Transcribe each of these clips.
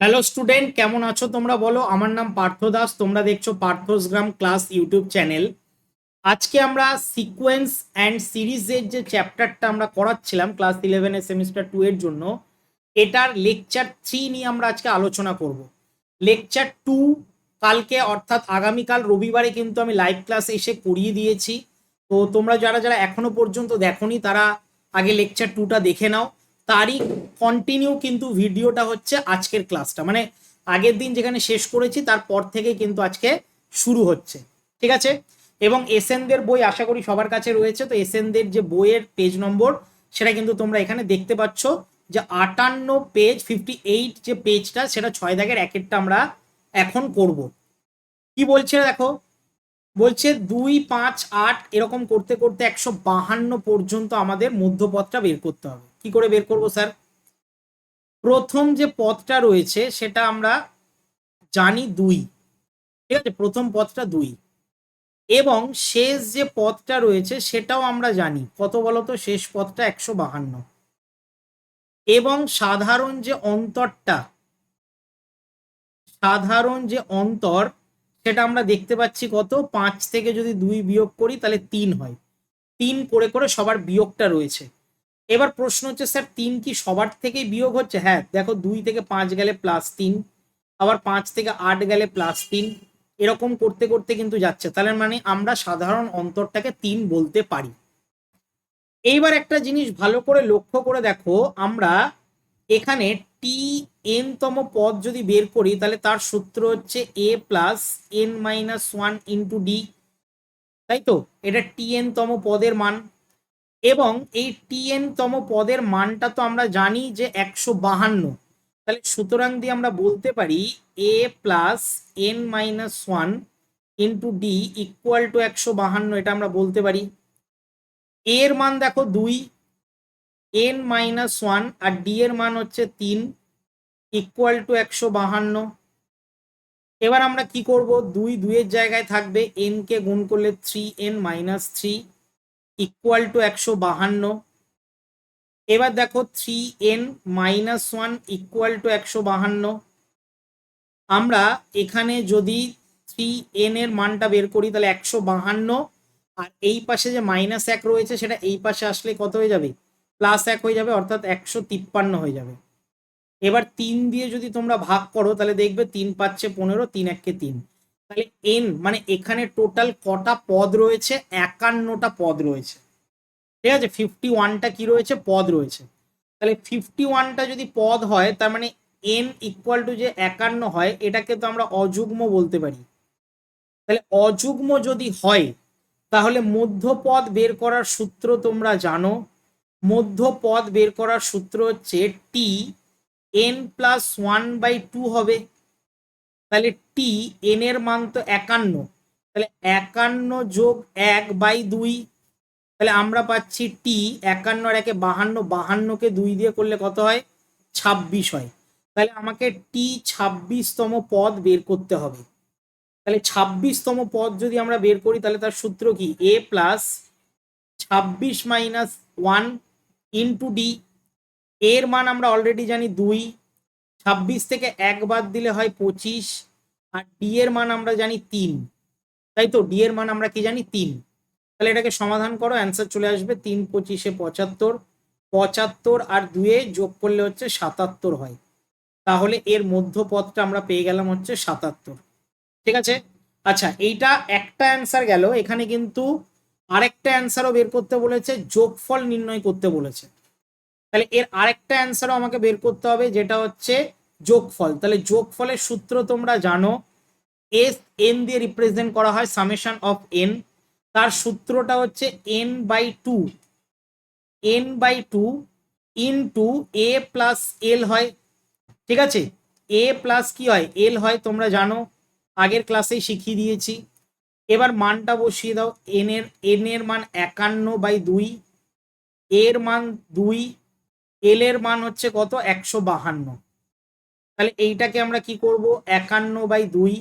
Hello student কেমন আছো তোমরা বলো? আমার নাম পার্থ দাস, তোমরা দেখছ পার্থসগ্রাম ক্লাস ইউটিউব চ্যানেল। আজকে আমরা সিকোয়েন্স অ্যান্ড সিরিজের যে চ্যাপ্টারটা আমরা করাচ্ছিলাম ক্লাস ইলেভেনের সেমিস্টার টু এর জন্য, এটার লেকচার থ্রি নিয়ে আমরা আজকে আলোচনা করব। লেকচার টু কালকে অর্থাৎ আগামীকাল রবিবারে কিন্তু আমি লাইভ ক্লাস এসে করিয়ে দিয়েছি। তো তোমরা যারা যারা এখনও পর্যন্ত দেখোনি, তারা আগে লেকচার টুটা দেখে নাও। তারই কন্টিনিউ কিন্তু ভিডিওটা হচ্ছে আজকের ক্লাসটা মানে আগের দিন যেখানে শেষ করেছি, তারপর থেকে কিন্তু আজকে শুরু হচ্ছে। ঠিক আছে? এবং এসএনদের বই আশা করি সবার কাছে রয়েছে। তো এসএনদের যে বইয়ের পেজ নম্বর সেটা কিন্তু তোমরা এখানে দেখতে পাচ্ছ যে আটান্ন পেজ ফিফটি এইট যে পেজটা সেটা ছয় দাগের একেরটা আমরা এখন করব। কি বলছে দেখো? বলছে দুই, পাঁচ, আট, এরকম করতে করতে একশো বাহান্ন পর্যন্ত আমাদের মধ্যপথটা বের করতে হবে। কি করে বের করব, স্যার? প্রথম যে পথটা রয়েছে, সেটা আমরা জানি দুই। ঠিক আছে? প্রথম পথটা দুই। এবং শেষ যে পথটা রয়েছে, সেটাও আমরা জানি। কত বলতো শেষ পথটা একশো বাহান্ন। এবং সাধারণ যে অন্তরটা, সাধারণ যে অন্তর, সেটা আমরা দেখতে পাচ্ছি কত? পাঁচ থেকে যদি দুই বিয়োগ করি, তাহলে তিন হয়। তিন করে করে সবার বিয়োগটা রয়েছে। এবার প্রশ্ন হচ্ছে, স্যার, তিন কি সবার থেকেই বিয়োগ হচ্ছে? হ্যাঁ দেখো, দুই থেকে পাঁচ গেলে প্লাস তিন, আবার পাঁচ থেকে আট গেলে প্লাস তিন, এরকম করতে করতে কিন্তু যাচ্ছে। তাহলে মানে আমরা সাধারণ অন্তরটাকে তিন বলতে পারি। এইবার একটা জিনিস ভালো করে লক্ষ্য করে দেখো, আমরা এখানে টি এন তম পদ যদি বের করি, তাহলে তার সূত্র হচ্ছে A plus N minus one into D তাই তো? এটা টি এন তম পদের মান। এবং এই টি এন তম পদের মানটা তো আমরা জানি যে একশো বাহান্ন। তাহলে সুতরাং দিয়ে আমরা বলতে পারি A plus N minus one into D equal to একশো বাহান্ন, এটা আমরা বলতে পারি। এর মান দেখো দুই এন মাইনাস ওয়ান আর ডি এর মান হচ্ছে তিন ইকুয়াল টু একশো বাহান্ন। এবার আমরা কি করব? দুই, দুইয়ের জায়গায় থাকবে এন কে গুণ করলে three N minus three equal to একশো বাহান্ন। এবার দেখো three N minus one equal to একশো বাহান্ন। আমরা এখানে যদি থ্রি এন এর মানটা বের করি, তাহলে একশো বাহান্ন। আর এই পাশে যে মাইনাস এক রয়েছে, সেটা এই পাশে আসলে কত হয়ে যাবে? প্লাস এক হয়ে যাবে, অর্থাৎ একশো তিপ্পান্ন হয়ে যাবে। এবার তিন দিয়ে যদি তোমরা ভাগ করো, তাহলে দেখবে তিন পাচ্ছে পনেরো, তিন এককে তিন। তাহলে এন মানে এখানে টোটাল কটা পদ রয়েছে? একান্নটা পদ রয়েছে। ঠিক আছে? ফিফটি ওয়ানটা কি রয়েছে? পদ রয়েছে। তাহলে ফিফটি ওয়ানটা যদি পদ হয়, তার মানে এন ইকুয়াল টু যে একান্ন হয়, এটাকে তো আমরা অযুগ্ম বলতে পারি। তাহলে অযুগ্ম যদি হয়, তাহলে মধ্যপদ বের করার সূত্র তোমরা জানো। মধ্যপদ বের করার সূত্র হচ্ছে T N plus one by two হবে। তাহলে টি এন এর মান তো একান্ন। তাহলে একান্ন যোগ এক বাই দুই, তাহলে আমরা পাচ্ছি টি একান্ন আর একে বাহান্ন, বাহান্নকে দুই দিয়ে করলে কত হয়? ছাব্বিশ হয়। তাহলে আমাকে টি ছাব্বিশতম পদ বের করতে হবে। তাহলে ছাব্বিশতম পদ যদি আমরা বের করি, তাহলে তার সূত্র কি? এ প্লাস ছাব্বিশ মাইনাস ওয়ান ইন্টু ডি এর মান আমরা অলরেডি জানি দুই ছাব্বিশ থেকে এক বাদ দিলে হয় পঁচিশ, আর ডি এর মান আমরা জানি তিন। তাই তো? ডি এর মান আমরা কি জানি? তিন। তাহলে এটাকে সমাধান করো অ্যান্সার চলে আসবে তিন পঁচিশে পঁচাত্তর। পঁচাত্তর আর দুয়ে যোগ করলে হচ্ছে সাতাত্তর হয়। তাহলে এর মধ্যপথটা আমরা পেয়ে গেলাম হচ্ছে সাতাত্তর। ঠিক আছে? আচ্ছা এইটা একটা অ্যান্সার গেল। এখানে কিন্তু আরেকটা অ্যান্সারও বের করতে বলেছে, যোগফল নির্ণয় করতে বলেছে। তাহলে এর আরেকটা অ্যান্সারও আমাকে বের করতে হবে, যেটা হচ্ছে যোগফল। তাহলে যোগফলের সূত্র তোমরা জানো এস এন দিয়ে রিপ্রেজেন্ট করা হয় সামেশন অফ এন তার সূত্রটা হচ্ছে N by two N by two into A plus L হয়। ঠিক আছে? এ প্লাস কি হয়? এল হয়, তোমরা জানো, আগের ক্লাসেই শিখিয়ে দিয়েছি। এবার মানটা বসিয়ে দাও এন এর এন এর মান একান্ন বাই দুই এর মান দুই এল এর মান হচ্ছে কত? একশো বাহান্ন। তাহলে এইটাকে আমরা কি করব? একান্ন বাই দুই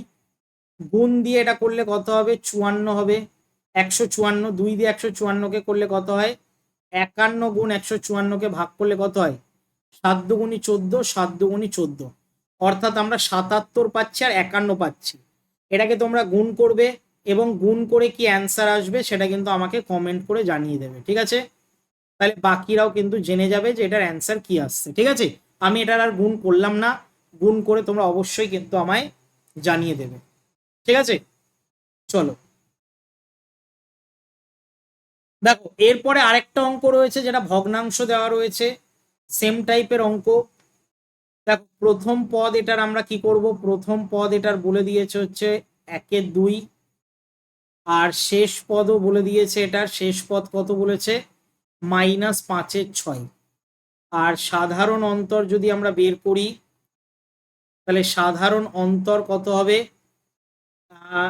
গুণ দিয়ে এটা করলে কত হবে? চুয়ান্ন হবে। একশো চুয়ান্ন, দুই দিয়ে একশো চুয়ান্নকে করলে কত হয়? একান্ন গুণ একশো চুয়ান্নকে ভাগ করলে কত হয়? সাত দুগুণি চোদ্দ, সাত দুগুণি চোদ্দ। অর্থাৎ আমরা সাতাত্তর পাচ্ছি আর একান্ন পাচ্ছি। এটাকে তোমরা গুণ করবে এবং গুণ করে কি অ্যান্সার আসবে সেটা কিন্তু আমাকে কমেন্ট করে জানিয়ে দেবে, ঠিক আছে? তাহলে বাকিরাও কিন্তু জেনে যাবে যে এটার অ্যান্সার কি আসছে, ঠিক আছে? আমি এটার আর গুণ করলাম না, গুণ করে তোমরা অবশ্যই কিন্তু আমায় জানিয়ে দেবে, ঠিক আছে? চলো। দেখো, এরপরে আরেকটা অঙ্ক রয়েছে যেটা ভগ্নাংশ দেওয়া রয়েছে সেম টাইপের অঙ্ক। দেখো, প্রথম পদ এটার আমরা কি করব? প্রথম পদ এটার বলে দিয়েছে হচ্ছে একে দুই, আর শেষ পদও বলে দিয়েছে এটার শেষ পদ কত বলেছে? মাইনাস পাঁচের ছয়। আর সাধারণ অন্তর যদি আমরা বের করি, তাহলে সাধারণ অন্তর কত হবে?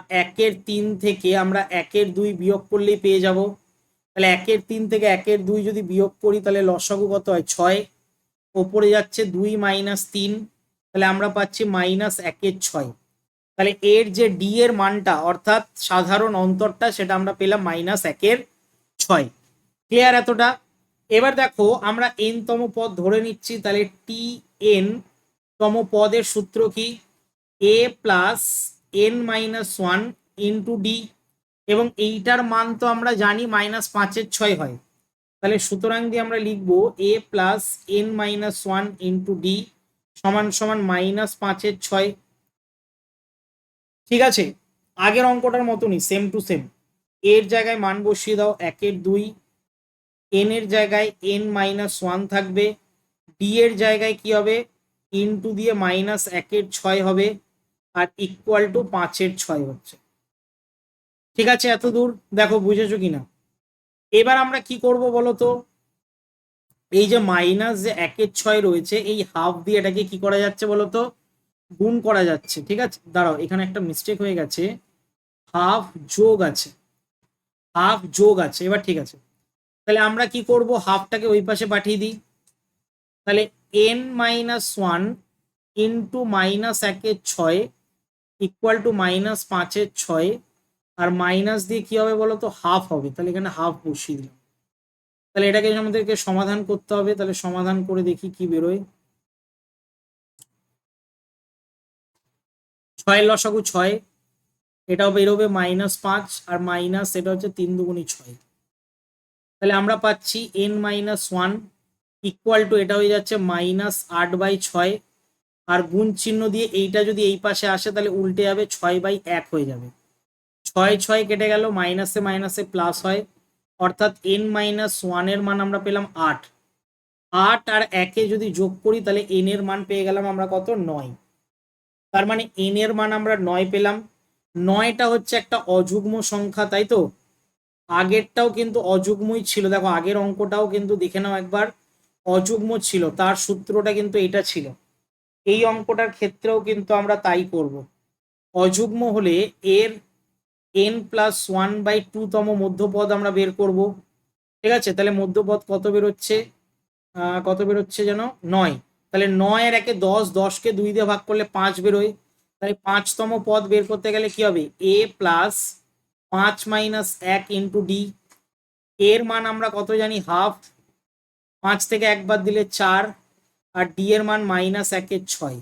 একের তিন থেকে আমরা একের দুই বিয়োগ করলেই পেয়ে যাব। তাহলে একের তিন থেকে একের দুই যদি বিয়োগ করি, তাহলে লসাগু কত হয়? ছয়। ওপরে যাচ্ছে দুই মাইনাস তিন, তাহলে আমরা পাচ্ছি মাইনাস একের ছয়। তাহলে এর যে ডি এর মানটা, অর্থাৎ সাধারণ অন্তরটা, সেটা আমরা পেলাম মাইনাস একের ছয়। ক্লিয়ার এতটা? এবার দেখো, আমরা এন তম পদ ধরে নিচ্ছি, তাহলে টি এন তম পদের সূত্র কি? A plus N minus one into D এবং এইটার মান তো আমরা জানি মাইনাস পাঁচের ছয় হয়। তাহলে সুতরাং দিয়ে আমরা লিখব A plus N minus one into D সমান সমান মাইনাস পাঁচের ছয়। ঠিক আছে? আগের অঙ্কটার মতনই সেম টু সেম এর জায়গায় মান বসিয়ে দাও একের দুই। এন এর জায়গায় এন মাইনাস ওয়ান থাকবে ডি এর জায়গায় কি হবে? ইনটু দিয়ে মাইনাস একের ছয় হবে আর ইকুয়াল টু পাঁচের ছয় হচ্ছে। ঠিক আছে, এত দূর? দেখো, বুঝেছ কিনা? এবার আমরা কি করব বলো তো? এই যে মাইনাস যে একের ছয় রয়েছে, এই হাফ দিয়ে এটাকে কি করা যাচ্ছে বলো তো? গুণ করা যাচ্ছে, ঠিক আছে? দাঁড়াও, এখানে একটা মিস্টেক হয়ে গেছে। হাফ যোগ আছে। হাফ যোগ আছে, এবার ঠিক আছে। তাহলে আমরা কি করব? হাফটাকে ওই পাশে পাঠিয়ে দিই। তাহলে N minus one into minus একের ছয় ইকুয়াল টু মাইনাস পাঁচের ছয় আর মাইনাস দিয়ে কি হবে বলো তো? হাফ হবে। তাহলে এখানে হাফ বসিয়ে দিলাম। তাহলে এটাকে আমাদেরকে সমাধান করতে হবে। তাহলে সমাধান করে দেখি কি বেরোয়। ছয়ের লসাগু ছয়, এটাও বেরোবে মাইনাস পাঁচ আর মাইনাস এটা হচ্ছে তিন দুগুণি ছয়। তাহলে আমরা পাচ্ছি N minus one equal to এটা হয়ে যাচ্ছে মাইনাস আট বাই ছয়। আর গুণ চিহ্ন দিয়ে এইটা যদি এই পাশে আসে, তাহলে উল্টে যাবে ছয় বাই এক হয়ে যাবে। ছয় ছয় কেটে গেল মাইনাসে মাইনাসে প্লাস হয়। অর্থাৎ এন মাইনাস ওয়ানের মান আমরা পেলাম আট। আট আর একে যদি যোগ করি, তাহলে এন এর মান পেয়ে গেলাম আমরা কত? নয়। তার মানে এন এর মান আমরা নয় পেলাম। নয়টা হচ্ছে একটা অযুগ্ম সংখ্যা, তাই তো? আগেরটাও কিন্তু অযুগ্মই ছিল। দেখো, আগের অঙ্কটাও কিন্তু দেখে নাও একবার, অযুগ্ম ছিল। তার সূত্রটা কিন্তু এটা ছিল। এই অঙ্কটার ক্ষেত্রেও কিন্তু আমরা তাই করব। অযুগ্ম হলে এর N plus one by two তম মধ্যপদ আমরা বের করব। ঠিক আছে? তাহলে মধ্যপদ কত বেরোচ্ছে? কত বেরোচ্ছে যেন? নয়। তাহলে নয় নয়ের একে দশ, দশকে দুই দিয়ে ভাগ করলে পাঁচ বেরোয়। তাহলে পাঁচতম পদ বের করতে গেলে কি হবে? এ প্লাস পাঁচ মাইনাস এক ইন্টু ডি। এর মান আমরা কত জানি? হাফ। পাঁচ থেকে একবার দিলে চার। আর ডি এর মান মাইনাস একের ছয়।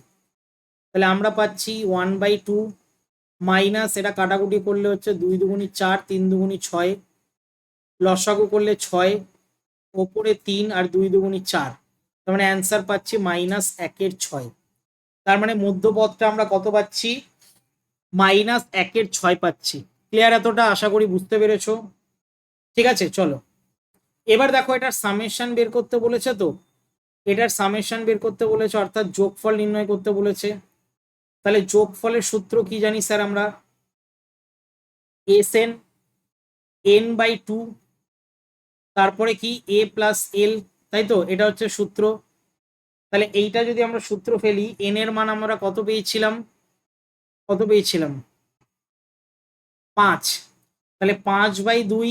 তাহলে আমরা পাচ্ছি ওয়ান বাই টু। মাইনাস এটা কাটাকুটি করলে হচ্ছে দুই দুগুণি চার, তিন দুগুণি ছয়। লসাগু করলে ছয়। ওপরে তিন আর দুই দুগুণি চার। তার মানে অ্যান্সার পাচ্ছি মাইনাস একের ছয়। তার মানে মধ্যপদটা আমরা কত পাচ্ছি? মাইনাস একের ছয় পাচ্ছি। ক্লিয়ার এতটা আশা করি বুঝতে পেরেছ? ঠিক আছে, চলো। এবার দেখো, এটার সামেশন বের করতে বলেছে তো? এটার সামেশন বের করতে বলেছে, অর্থাৎ যোগফল নির্ণয় করতে বলেছে। তাহলে যোগফলের সূত্র কি জানি স্যার আমরা? S N N by two তারপরে কি? এ প্লাস এল তাই তো? এটা হচ্ছে সূত্র। তাহলে এইটা যদি আমরা সূত্র ফেলি এন এর মান আমরা কত পেয়েছিলাম? কত পেয়েছিলাম? পাঁচ। তাহলে পাঁচ বাই দুই,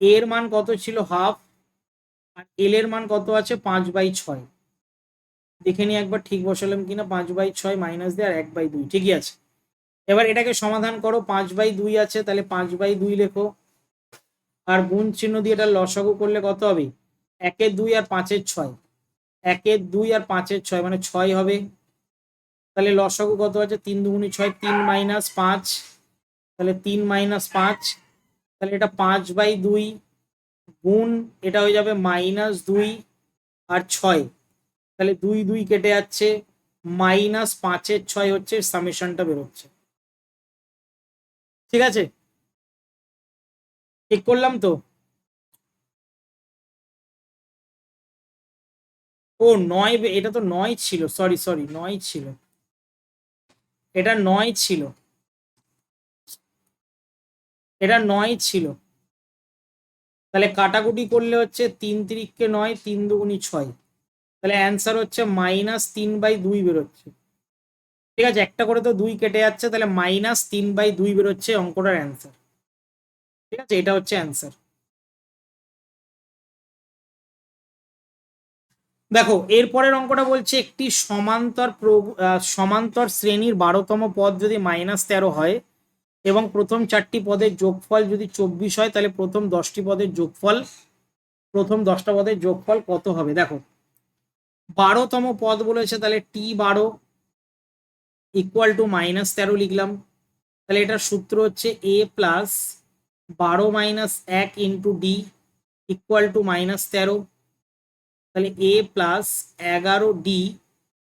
এর মান কত ছিল হাফ, আর এল এর মান কত আছে পাঁচ বাই ছয়। দেখে নি একবার ঠিক বসালাম কিনা, পাঁচ বাই ছয় মাইনাস দিয়ে আর এক বাই দুই, ঠিকই আছে। এবার এটাকে সমাধান করো, পাঁচ বাই দুই আছে, তাহলে পাঁচ বাই দুই লেখো। আর গুণ চিহ্ন দিয়ে এটা লসাগু করলে কত হবে? একের দুই আর পাঁচের ছয়। একের দুই আর পাঁচের ছয় মানে ছয় হবে। তাহলে লসাগু কত আছে? তিন দুগুণি ছয়, তিন মাইনাস পাঁচ। তাহলে তিন মাইনাস পাঁচ, তাহলে এটা পাঁচ বাই দুই গুণ, এটা হয়ে যাবে মাইনাস দুই আর ছয়। তাহলে দুই দুই কেটে যাচ্ছে মাইনাস পাঁচের ছয় হচ্ছে সামেশনটা বেরোচ্ছে। ঠিক আছে? ঠিক করলাম তো? ও, নয় এটা তো নয় ছিল সরি সরি নয় ছিল। এটা নয় ছিল। এটা নয় ছিল। তাহলে কাটাকুটি করলে হচ্ছে তিন তিরিককে নয়, তিন দুগুনি ছয়। তাহলে অ্যান্সার হচ্ছে মাইনাস তিন বাই দুই বেরোচ্ছে। ঠিক আছে, একটা করে তো দুই কেটে যাচ্ছে, তাহলে মাইনাস তিন বাই দুই বেরোচ্ছে অঙ্কটার অ্যান্সার ঠিক আছে, এটা হচ্ছে অ্যান্সার দেখো, এরপরের অঙ্কটা বলছে একটি সমান্তর সমান্তর শ্রেণির বারোতম পদ যদি মাইনাস তেরো হয় এবং প্রথম চারটি পদের যোগফল যদি চব্বিশ হয়, তাহলে প্রথম দশটি পদের যোগফল, প্রথম দশটা পদের যোগফল কত হবে? দেখো, বারোতম পদ বলেছে, তাহলে টি বারো ইকুয়াল টু মাইনাস তেরো লিখলাম। তাহলে এটার সূত্র হচ্ছে এ প্লাস বারো মাইনাস এক into D equal to minus তেরো। তাহলে এ প্লাস এগারো ডি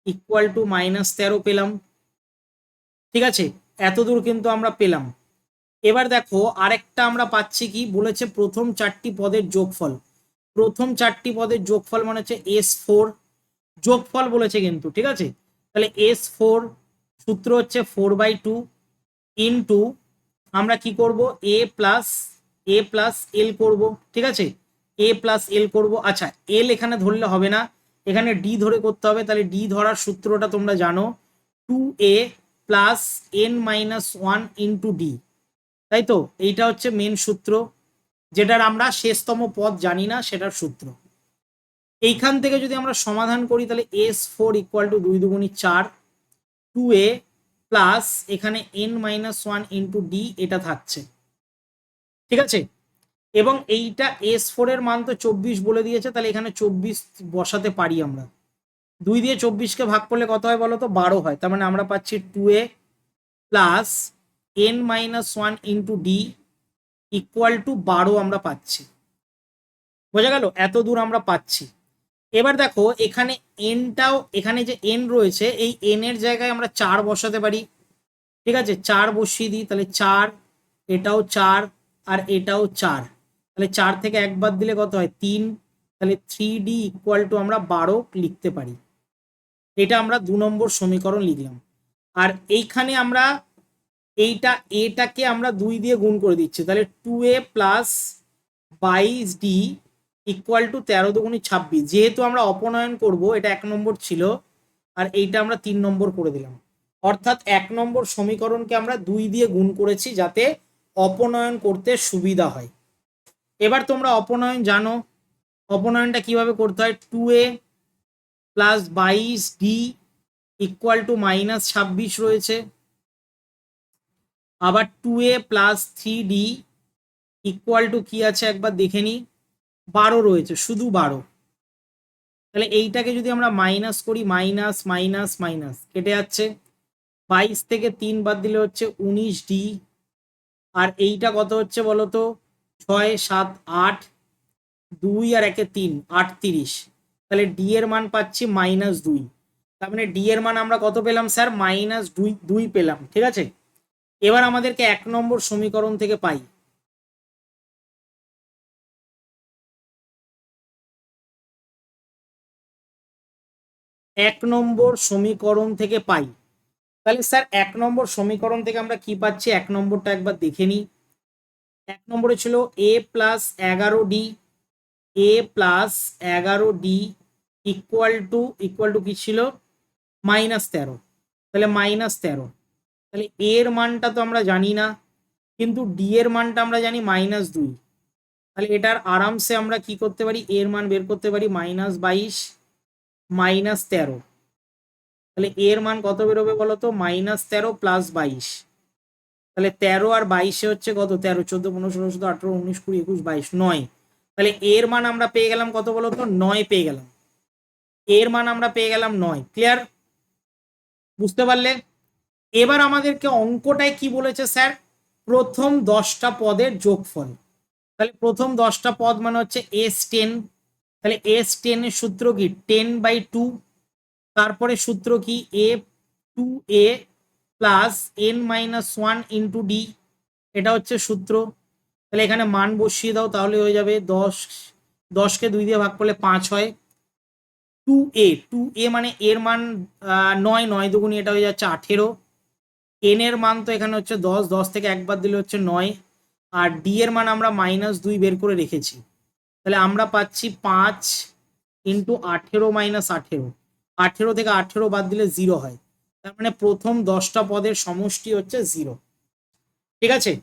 ইকুয়াল টু মাইনাস তেরো পেলাম। ঠিক আছে? এতদূর কিন্তু আমরা পেলাম। এবার দেখো, আরেকটা আমরা পাচ্ছি কি? বলেছে প্রথম চারটি পদের যোগফল। প্রথম চারটি পদের যোগফল মানে হচ্ছে এস ফোর যোগফল বলেছে কিন্তু, ঠিক আছে? তাহলে এস ফোর সূত্র হচ্ছে ফোর বাই টু ইন্টু আমরা কি করব? এ প্লাস এ প্লাস এল করব, ঠিক আছে? এ প্লাস এল করব। আচ্ছা এল এখানে ধরলে হবে না। এখানে ডি ধরে করতে হবে। তাহলে ডি ধরার সূত্রটা তোমরা জানো। Two A plus N minus one into D তাই তো? এইটা হচ্ছে মেন সূত্র, যেটার আমরা শেষতম পদ জানি না, সেটার সূত্র। এইখান থেকে যদি আমরা সমাধান করি, তাহলে এস ফোর ইকুয়াল টু দুই দুগুণি চার টু এ প্লাস এখানে N minus one into D এটা থাকছে। ঠিক আছে? এবং এইটা এস ফোর এর মান তো চব্বিশ বলে দিয়েছে, তাহলে এখানে চব্বিশ বসাতে পারি আমরা। দুই দিয়ে চব্বিশকে ভাগ করলে কত হয় বলো তো? বারো হয়। তার মানে আমরা পাচ্ছি two A plus N minus one into D equal to বারো আমরা পাচ্ছি। বোঝা গেল? এত দূর আমরা পাচ্ছি। এবার দেখো, এখানে এনটাও এখানে যে এন রয়েছে, এই এন এর জায়গায় আমরা চার বসাতে পারি। ঠিক আছে? চার বসিয়ে দিই, তাহলে চার, এটাও চার আর এটাও চার। তাহলে চার থেকে একবার দিলে কত হয়? তিন। তাহলে থ্রি ডি ইকুয়াল টু আমরা বারো লিখতে পারি। এটা আমরা দু নম্বর সমীকরণ লিখলাম। আর এইখানে আমরা এইটা, এটাকে আমরা দুই দিয়ে গুণ করে দিচ্ছি। তাহলে টু এ প্লাস বাইশ ডি ইকুয়াল টু তেরো দুগুণি ছাব্বিশ। যেহেতু আমরা অপনয়ন করব, এটা এক নম্বর ছিল, আর এইটা আমরা তিন নম্বর করে দিলাম। অর্থাৎ এক নম্বর সমীকরণকে আমরা দুই দিয়ে গুণ করেছি যাতে অপনয়ন করতে সুবিধা হয়। এবার তোমরা অপনয়ন জানো। অপনয়নটা কীভাবে করতে হয়? টু এ প্লাস বাইশ ডি ইকুয়াল টু মাইনাস ছাব্বিশ রয়েছে। আবার two A plus three D equal to কি আছে একবার দেখে নিই। বারো রয়েছে, শুধু বারো। তাহলে এইটাকে যদি আমরা মাইনাস করি মাইনাস মাইনাস মাইনাস কেটে যাচ্ছে। বাইশ থেকে তিন বাদ দিলে হচ্ছে উনিশ ডি আর এইটা কত হচ্ছে বলো তো ছয়, সাত, আট, দুই আর একে তিন, আটত্রিশ। তাহলে ডি এর মান পাচ্ছি মাইনাস দুই। তার মানে ডি এর মান আমরা কত পেলাম স্যার মাইনাস দুই দুই পেলাম, ঠিক আছে? এবার আমাদেরকে এক নম্বর সমীকরণ থেকে পাই। এক নম্বর সমীকরণ থেকে পাই। তাহলে স্যার এক নম্বর সমীকরণ থেকে আমরা কি পাচ্ছি? এক নম্বরটা একবার দেখে নিই। এক নম্বরে ছিল এ প্লাস এগারো ডি এ প্লাস এগারো D equal to equal to কি ছিল? মাইনাস তেরো। তাহলে মাইনাস তেরো। তাহলে এর মানটা তো আমরা জানি না, কিন্তু ডি এর মানটা আমরা জানি মাইনাস দুই। তাহলে এটার আরামসে আমরা কি করতে পারি? এর মান বের করতে পারি মাইনাস বাইশ মাইনাস তেরো। তাহলে এর মান কত বেরোবে বলো তো? মাইনাস তেরো প্লাস বাইশ। তাহলে তেরো আর বাইশে হচ্ছে কত? তেরো, চোদ্দ, পনেরো, ষোলো, সতেরো, আঠেরো, উনিশ, কুড়ি, একুশ, বাইশ, নয়। তাহলে এর মান আমরা পেয়ে গেলাম কত বলো তো? নয় পেয়ে গেলাম। এর মান আমরা পেয়ে গেলাম নয়। ক্লিয়ার বুঝতে পারলে? এবার আমাদেরকে অঙ্কটায় কি বলেছে স্যার? প্রথম দশটা পদের যোগফল। তাহলে প্রথম দশটা পদ মানে হচ্ছে এস টেন তাহলে এস টেনের সূত্র কি? টেন বাই টু তারপরে সূত্র কি? A two A plus N minus one into D এটা হচ্ছে সূত্র। তাহলে এখানে মান বসিয়ে দাও, তাহলে হয়ে যাবে দশ। দশকে দুই দিয়ে ভাগ করলে পাঁচ হয়। টু এ টু এ মানে এর মান নয় নয় দুগুনি এটা হয়ে যাচ্ছে আঠেরো। এন এর মান তো এখানে হচ্ছে দশ দশ থেকে একবার দিলে হচ্ছে নয়। আর ডি এর মান আমরা মাইনাস দুই বের করে রেখেছি। তাহলে আমরা পাচ্ছি পাঁচ ইন্টু আঠেরো মাইনাস আঠেরো। আঠেরো থেকে আঠেরো বাদ দিলে জিরো হয়। তার মানে প্রথম দশটা পদের সমষ্টি হচ্ছে জিরো ঠিক আছে?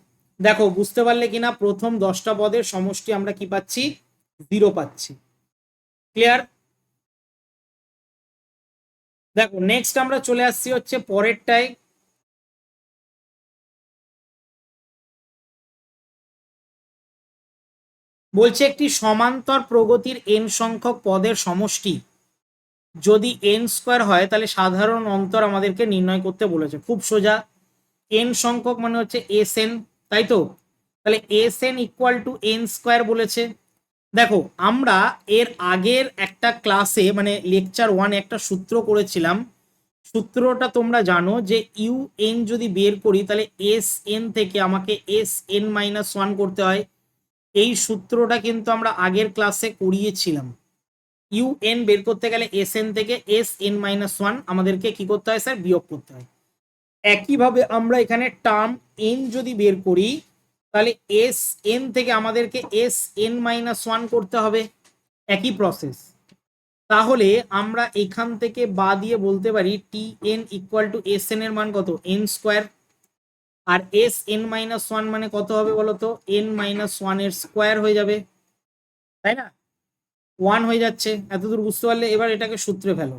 দেখো, বুঝতে পারলে কিনা প্রথম দশটা পদের সমষ্টি আমরা কি পাচ্ছি? জিরো পাচ্ছি। ক্লিয়ার দেখো নেক্সট আমরা চলে আসছি হচ্ছে পরেরটায়। বলছে একটি সমান্তর প্রগতির এন সংখ্যক পদের সমষ্টি। যদি এন স্কোয়ার হয়, তাহলে সাধারণ অন্তর আমাদেরকে নির্ণয় করতে বলেছে। খুব সোজা। এন সংখ্যক মানে হচ্ছে এস এন তাই তো? তাহলে S N equal to N square বলেছে। দেখো, আমরা এর আগের একটা ক্লাসে মানে লেকচার ওয়ান একটা সূত্র করেছিলাম। সূত্রটা তোমরা জানো যে ইউ এন যদি বের করি, তাহলে এস এন থেকে আমাকে এস এন মাইনাস ওয়ান করতে হয়। এই সূত্রটা কিন্তু আমরা আগের ক্লাসে করিয়েছিলাম। ইউ এন বের করতে গেলে এস এন থেকে এস এন মাইনাস ওয়ান আমাদেরকে কি করতে হয়, স্যার? বিয়োগ করতে হয়। একইভাবে আমরা এখানে টার্ম এন যদি বের করি তাহলে এস এন থেকে আমাদেরকে এস এন মাইনাস ওয়ান করতে হবে। একই প্রসেস তাহলে আমরা এখান থেকে বা দিয়ে বলতে পারি T N equal to S N এর মান কত? এন স্কোয়ার আর এস এন মাইনাস ওয়ান মানে কত হবে বলতো? এন মাইনাস ওয়ানের স্কোয়ার হয়ে যাবে। তাই না? ওয়ান হয়ে যাচ্ছে। এতদূর বুঝতে পারলে এবার এটাকে সূত্রে ফেলো।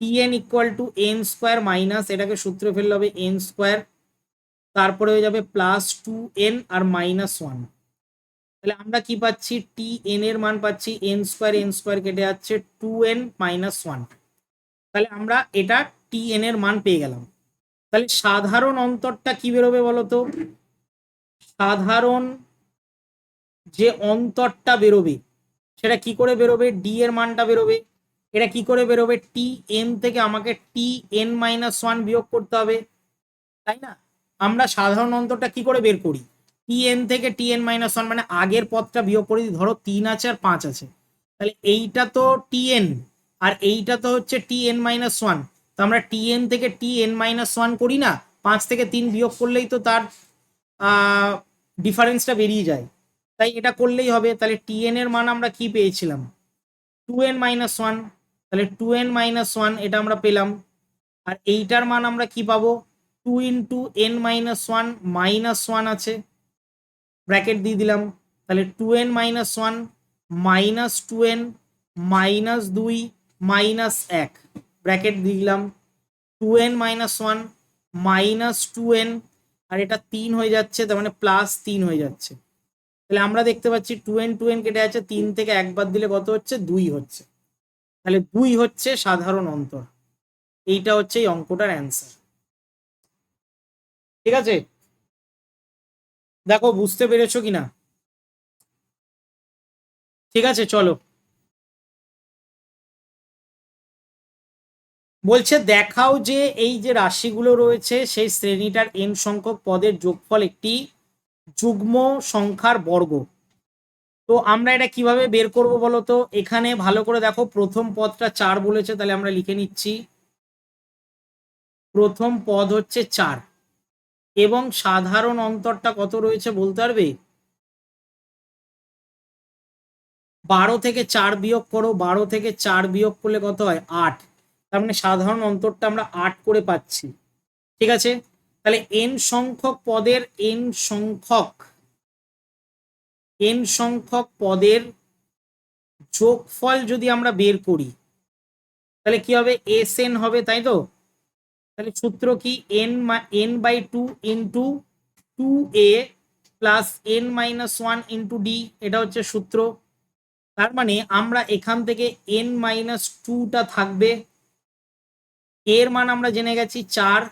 T N equal to N square minus এটাকে সূত্রে ফেললে হবে এন স্কোয়ার তারপরে হয়ে যাবে প্লাস টু এন আর মাইনাস ওয়ান তাহলে আমরা কি পাচ্ছি? টি এন এর মান পাচ্ছি এন স্কোয়ার এন স্কোয়ার কেটে যাচ্ছে টু এন মাইনাস ওয়ান তাহলে আমরা এটা টি এন এর মান পেয়ে গেলাম। তাহলে সাধারণ অন্তরটা কি বেরোবে বলতো? সাধারণ যে অন্তরটা বেরোবে, সেটা কি করে বেরোবে? ডি এর মানটা বেরোবে। এটা কি করে বেরোবে? টি এন থেকে আমাকে টি এন মাইনাস ওয়ান বিয়োগ করতে হবে। তাই না? আমরা সাধারণ অন্তরটা কি করে বের করি? টি এন থেকে টি এন মাইনাস ওয়ান মানে আগের পথটা বিয়োগ করে দিই, ধরো তিন আছে আর পাঁচ আছে। তাহলে এইটা তো টি এন আর এইটা তো হচ্ছে টি এন মাইনাস ওয়ান তো আমরা টি এন থেকে টি এন মাইনাস ওয়ান করি না, পাঁচ থেকে তিন বিয়োগ করলেই তো তার ডিফারেন্সটা বেরিয়ে যায়। তাই এটা করলেই হবে। তাহলে টি এন এর মান আমরা কি পেয়েছিলাম? টু এন মাইনাস ওয়ান তাহলে টু এন মাইনাস ওয়ান এটা আমরা পেলাম। আর এইটার মান আমরা কি পাবো? Two into N minus one minus one আছে। ব্র্যাকেট দিয়ে দিলাম। তাহলে two N minus one minus two N minus দুই মাইনাস এক। ব্র্যাকেট দিয়ে দিলাম। Two N minus one minus two N আর এটা তিন হয়ে যাচ্ছে, তার মানে প্লাস তিন হয়ে যাচ্ছে। তাহলে আমরা দেখতে পাচ্ছি টু এন টু এন কেটে যাচ্ছে তিন থেকে একবার দিলে কত হচ্ছে? দুই হচ্ছে। তাহলে দুই হচ্ছে সাধারণ অন্তর। এইটা হচ্ছে এই অঙ্কটার অ্যান্সার ঠিক আছে? দেখো, বুঝতে পেরেছ কিনা? ঠিক আছে, চলো। বলছে, দেখাও যে এই যে রাশিগুলো রয়েছে, সেই শ্রেণীটার এন সংখ্যক পদের যোগফল একটি যুগ্ম সংখ্যার বর্গ। তো আমরা এটা কীভাবে বের করব বলো তো? এখানে ভালো করে দেখো, প্রথম পদটা চার বলেছে, তাহলে আমরা লিখে নিচ্ছি। প্রথম পদ হচ্ছে চার। এবং সাধারণ অন্তরটা কত রয়েছে বলতে পারবে? বারো থেকে চার বিয়োগ করো, বারো থেকে চার বিয়োগ করলে কত হয়? আট। তার মানে সাধারণ অন্তরটা আমরা আট করে পাচ্ছি। ঠিক আছে? তাহলে এন সংখ্যক পদের এন সংখ্যক এন সংখ্যক পদের যোগফল যদি আমরা বের করি, তাহলে কি হবে? এস এন হবে, তাই তো? তাহলে সূত্র কি? N N by two into two A plus N minus one into D এটা হচ্ছে সূত্র। তার মানে আমরা এখান থেকে এন মাইনাস টুটা থাকবে। এর মান আমরা জেনে গেছি চার,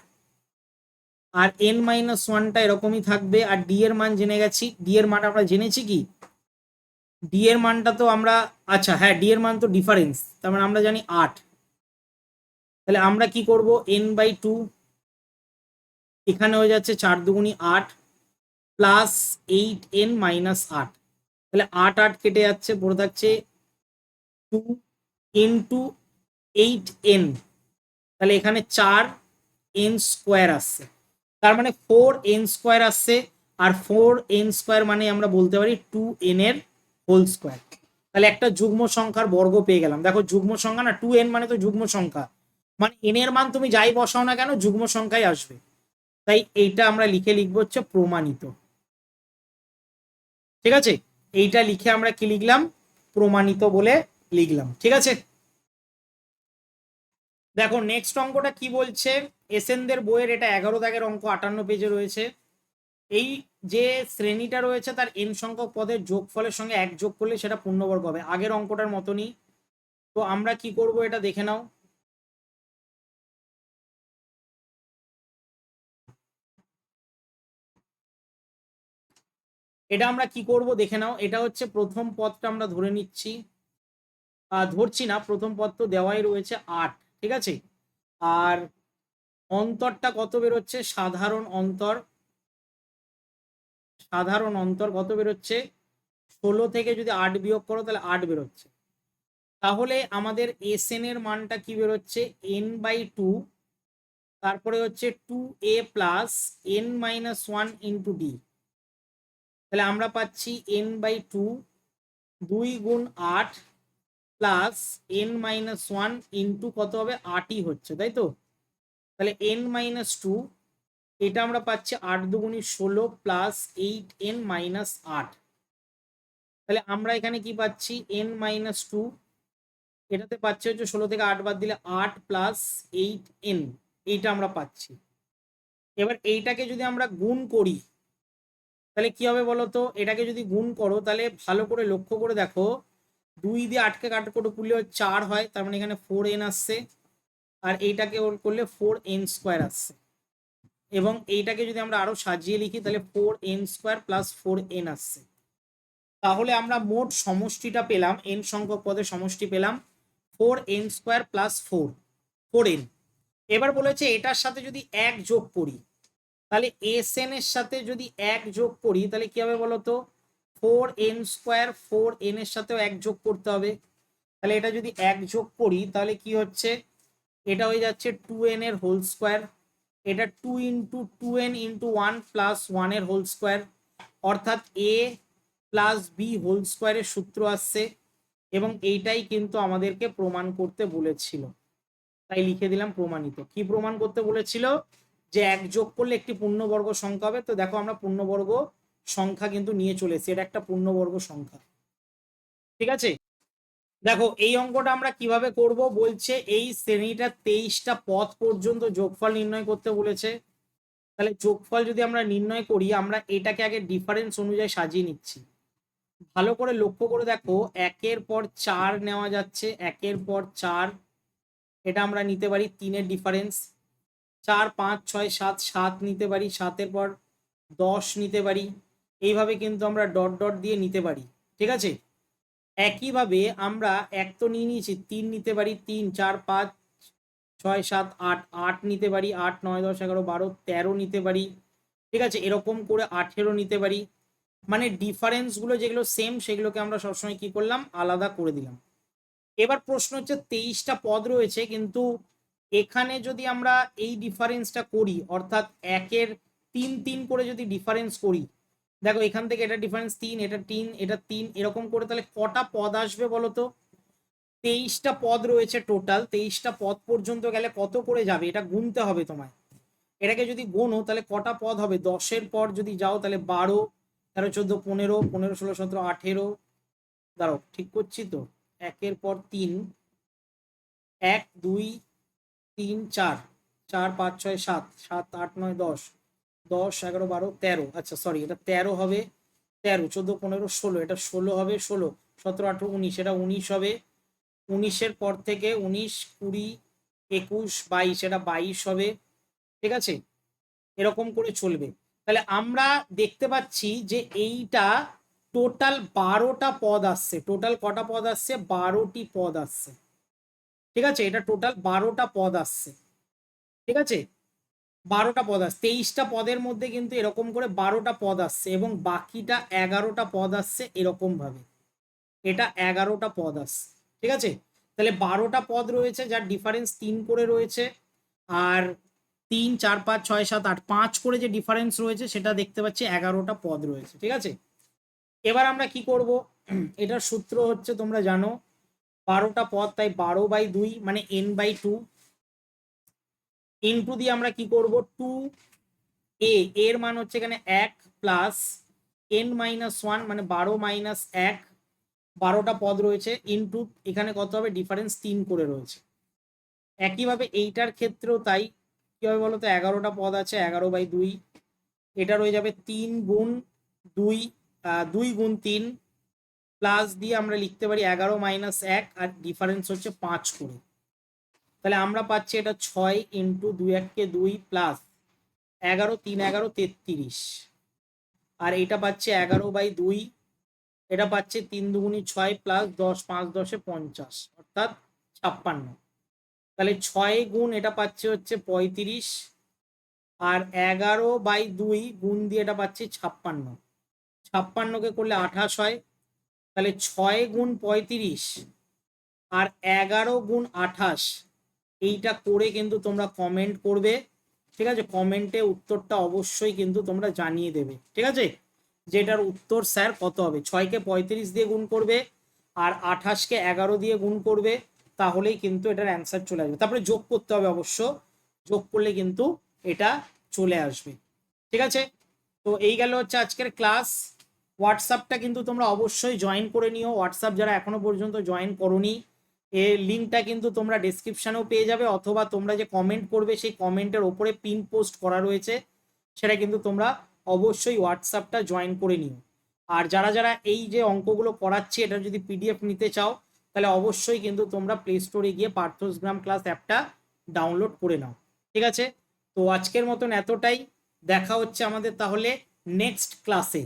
আর এন মাইনাস ওয়ানটা এরকমই থাকবে, আর ডি এর মান জেনে গেছি। ডি এর মান আমরা জেনেছি কি? ডি এর মানটা তো আমরা আচ্ছা হ্যাঁ ডি এর মান তো ডিফারেন্স তার মানে আমরা জানি আট। তাহলে আমরা কি করব? এন বাই টু এখানে হয়ে যাচ্ছে চার দুগুণি আট প্লাস এইট এন মাইনাস আট। তাহলে আট আট কেটে যাচ্ছে, পড়ে থাকছে two N two eight N তাহলে এখানে চার এন স্কোয়ার আসছে। তার মানে ফোর এন স্কোয়ার আসছে, আর ফোর এন স্কোয়ার মানে আমরা বলতে পারি টু এন এর হোল স্কোয়ার তাহলে একটা যুগ্ম সংখ্যার বর্গ পেয়ে গেলাম। দেখো যুগ্ম সংখ্যা না টু এন মানে তো যুগ্ম সংখ্যা। মানে এন এর মান তুমি যাই বসাও না কেন, যুগ্ম সংখ্যাই আসবে। তাই এইটা আমরা লিখে লিখব হচ্ছে প্রমাণিত। ঠিক আছে? এইটা লিখে আমরা কি লিখলাম? প্রমাণিত বলে লিখলাম। ঠিক আছে? দেখো নেক্সট অঙ্কটা কি বলছে? এসেনদের বইয়ের এটা এগারো দাগের অঙ্ক, আটান্ন পেজে রয়েছে। এই যে শ্রেণীটা রয়েছে, তার এন সংখ্যক পদের যোগফলের সঙ্গে এক যোগ করলে সেটা পূর্ণবর্গ হবে। আগের অঙ্কটার মতনই। তো আমরা কি করব এটা দেখে নাও। এটা আমরা কি করব? দেখে নাও। এটা হচ্ছে প্রথম পদটা আমরা ধরে নিচ্ছি। ধরছি না। প্রথম পদ তো দেওয়াই রয়েছে আট, ঠিক আছে? আর অন্তরটা কত বেরোচ্ছে? সাধারণ অন্তর। সাধারণ অন্তর কত বেরোচ্ছে? ষোলো থেকে যদি আট বিয়োগ করো, তাহলে আট বেরোচ্ছে। তাহলে আমাদের এস এর মানটা কি বেরোচ্ছে? N by two. তারপরে হচ্ছে two A plus N minus one into D. তাহলে আমরা পাচ্ছি এন বাই টু দুই গুণ আট plus N minus one into কত হবে? আটই হচ্ছে, তাই তো? তাহলে এন মাইনাস টু এটা আমরা পাচ্ছি আট দুগুণি ষোলো প্লাস এইট এন মাইনাস আট। তাহলে আমরা এখানে কি পাচ্ছি? এন মাইনাস টু এটাতে পাচ্ছি হচ্ছে ষোলো থেকে আট বাদ দিলে আট প্লাস এইট এন এইটা আমরা পাচ্ছি। এবার এইটাকে যদি আমরা গুণ করি তাহলে কি হবে বলো তো? এটাকে যদি গুণ করো, তাহলে ভালো করে লক্ষ্য করে দেখো, দুই দিয়ে আটকে কাট করে করলে চার হয়, তার মানে এখানে ফোর এন আসছে, আর এইটাকে ওর করলে ফোর এন স্কোয়ার আসছে। এবং এইটাকে যদি আমরা আরও সাজিয়ে লিখি, তাহলে four N square plus four N আসছে। তাহলে আমরা মোট সমষ্টিটা পেলাম এন সংখ্যক পদের সমষ্টি পেলাম four N square plus four four N এবার বলেছে এটার সাথে যদি এক যোগ করি তাহলে এস এন এর সাথে যদি এক যোগ করি, তাহলে কি হবে বলতো? Four N square four N এর সাথেও এক যোগ করতে হবে। তাহলে এটা যদি এক যোগ করি, তাহলে কি হচ্ছে? এটা হয়ে যাচ্ছে টু এন এর হোল স্কোয়ার এটা two into two N into one plus ওয়ানের হোল স্কোয়ার অর্থাৎ এ প্লাস বি হোল স্কোয়ারের সূত্র আসছে। এবং এইটাই কিন্তু আমাদেরকে প্রমাণ করতে বলেছিল। তাই লিখে দিলাম প্রমাণিত। কি প্রমাণ করতে বলেছিল? যে এক যোগ করলে একটি পূর্ণবর্গ সংখ্যা হবে, তো দেখো আমরা পূর্ণবর্গ সংখ্যা কিন্তু নিয়ে চলেছি, এটা একটা পূর্ণবর্গ সংখ্যা। ঠিক আছে? দেখো, এই অঙ্কটা আমরা কীভাবে করব বলছে, এই শ্রেণীটা তেইশটা পথ পর্যন্ত যোগফল নির্ণয় করতে বলেছে। তাহলে যোগফল যদি আমরা নির্ণয় করি, আমরা এটাকে আগে ডিফারেন্স অনুযায়ী সাজিয়ে নিচ্ছি। ভালো করে লক্ষ্য করে দেখো, একের পর চার নেওয়া যাচ্ছে, একের পর চার, এটা আমরা নিতে পারি তিনের ডিফারেন্স চার, পাঁচ, ছয়, সাত সাত নিতে পারি, সাতের পর দশ নিতে পারি। এইভাবে কিন্তু আমরা ডট ডট দিয়ে নিতে পারি। ঠিক আছে? একইভাবে আমরা এক তো নিয়ে নিয়েছি, তিন নিতে পারি, তিন, চার, পাঁচ, ছয়, সাত, আট আট নিতে পারি, আট, নয়, দশ, এগারো, বারো, তেরো নিতে পারি। ঠিক আছে? এরকম করে আঠেরো নিতে পারি। মানে ডিফারেন্সগুলো যেগুলো সেম সেগুলোকে আমরা সবসময় কি করলাম? আলাদা করে দিলাম। এবার প্রশ্ন হচ্ছে, তেইশটা পদ রয়েছে, কিন্তু এখানে যদি আমরা এই ডিফারেন্সটা করি, অর্থাৎ একের তিন তিন করে যদি ডিফারেন্স করি, দেখো এখান থেকে এটা ডিফারেন্স তিন, এটা তিন এটা তিন, এরকম করে তাহলে কটা পদ আসবে বলো তো? তেইশটা পদ রয়েছে টোটাল তেইশটা পদ পর্যন্ত গেলে কত করে যাবে? এটা গুনতে হবে তোমায়। এটাকে যদি গোনো, তাহলে কটা পদ হবে? দশের পর যদি যাও, তাহলে বারো, তেরো, চোদ্দ, পনেরো পনেরো, ষোলো, সতেরো, আঠেরো। দাঁড়াও, ঠিক করছি তো? একের পর তিন, এক, দুই তিন, চার। চার, পাঁচ, ছয়, সাত। সাত, আট, নয়, দশ। দশ, এগারো, বারো, তেরো। আচ্ছা সরি এটা তেরো হবে। তেরো, চোদ্দ, পনেরো, ষোলো। এটা ষোলো হবে, ষোলো। সতেরো, আঠেরো, উনিশ। এটা উনিশ হবে। উনিশের পর থেকে উনিশ, কুড়ি, একুশ, বাইশ। এটা বাইশ হবে। ঠিক আছে? এরকম করে চলবে। তাহলে আমরা দেখতে পাচ্ছি যে এইটা টোটাল বারোটা পদ আসছে। টোটাল কটা পদ আসছে? বারোটি পদ আসছে। ঠিক আছে? এটা টোটাল বারোটা পদ আসছে। ঠিক আছে? বারোটা পদ আসছে। তেইশটা পদের মধ্যে কিন্তু এরকম করে বারোটা পদ আসছে এবং বাকিটা এগারোটা পদ আসছে এরকম ভাবে এটা এগারোটা পদ আসছে। ঠিক আছে? তাহলে বারোটা পদ রয়েছে, যার ডিফারেন্স তিন করে রয়েছে। আর তিন, চার, পাঁচ, ছয়, সাত, আট, পাঁচ করে যে ডিফারেন্স রয়েছে, সেটা দেখতে পাচ্ছি এগারোটা পদ রয়েছে। ঠিক আছে? এবার আমরা কি করব? এটার সূত্র হচ্ছে, তোমরা জানো বারোটা পদ, তাই বারো বাই দুই মানে এন বাই টু ইনটু দিয়ে আমরা কি করব? টু এ এর মান হচ্ছে এখানে এক প্লাস এন মাইনাস ওয়ান মানে বারো মাইনাস এক। বারোটা পদ রয়েছে ইনটু এখানে কত হবে? ডিফারেন্স তিন করে রয়েছে। একইভাবে এইটার ক্ষেত্রেও তাই কি হবে বলতো? এগারোটা পদ আছে, এগারো বাই দুই। এটা রয়ে যাবে তিন গুণ দুই দুই গুণ তিন। প্লাস দিয়ে আমরা লিখতে পারি এগারো মাইনাস এক আর ডিফারেন্স হচ্ছে পাঁচ করে। তাহলে আমরা পাচ্ছি এটা ছয় ইন্টু দুই এককে দুই প্লাস এগারো তিন এগারো তেত্রিশ। আর এটা পাচ্ছে এগারো বাই দুই, এটা পাচ্ছে তিন দুগুণি ছয় প্লাস দশ, পাঁচ দশে পঞ্চাশ, অর্থাৎ ছাপ্পান্ন। তাহলে ছয় গুণ এটা পাচ্ছে হচ্ছে পঁয়ত্রিশ, আর এগারো বাই দুই গুণ দিয়ে এটা পাচ্ছে ছাপ্পান্ন। ছাপ্পান্নকে করলে আঠাশ হয় তাহলে ছয় গুণ পঁয়ত্রিশ আর এগারো গুণ আঠাশ, এইটা করে কিন্তু তোমরা কমেন্ট করবে। ঠিক আছে? কমেন্টে উত্তরটা অবশ্যই কিন্তু তোমরা জানিয়ে দেবে। ঠিক আছে? যেটার উত্তর স্যার কত হবে? ছয়কে পঁয়ত্রিশ দিয়ে গুণ করবে আর আঠাশকে এগারো দিয়ে গুণ করবে, তাহলেই কিন্তু এটার অ্যান্সার চলে আসবে। তারপরে যোগ করতে হবে অবশ্য। যোগ করলে কিন্তু এটা চলে আসবে। ঠিক আছে? তো এই গেল হচ্ছে আজকের ক্লাস হোয়াটসঅ্যাপটা কিন্তু তোমরা অবশ্যই জয়েন করে নিও। হোয়াটসঅ্যাপ যারা এখনও পর্যন্ত জয়েন করনি এর লিঙ্কটা কিন্তু তোমরা ডেসক্রিপশনেও পেয়ে যাবে, অথবা তোমরা যে কমেন্ট করবে সেই কমেন্টের ওপরে পিন পোস্ট করা রয়েছে, সেটা কিন্তু তোমরা অবশ্যই হোয়াটসঅ্যাপটা জয়েন করে নিও। আর যারা যারা এই যে অঙ্কগুলো করাচ্ছে, এটা যদি পিডিএফ নিতে চাও, তাহলে অবশ্যই কিন্তু তোমরা প্লে স্টোরে গিয়ে পার্থসগ্রাম ক্লাস অ্যাপটা ডাউনলোড করে নাও। ঠিক আছে? তো আজকের মতন এতটাই। দেখা হচ্ছে আমাদের তাহলে নেক্সট ক্লাসে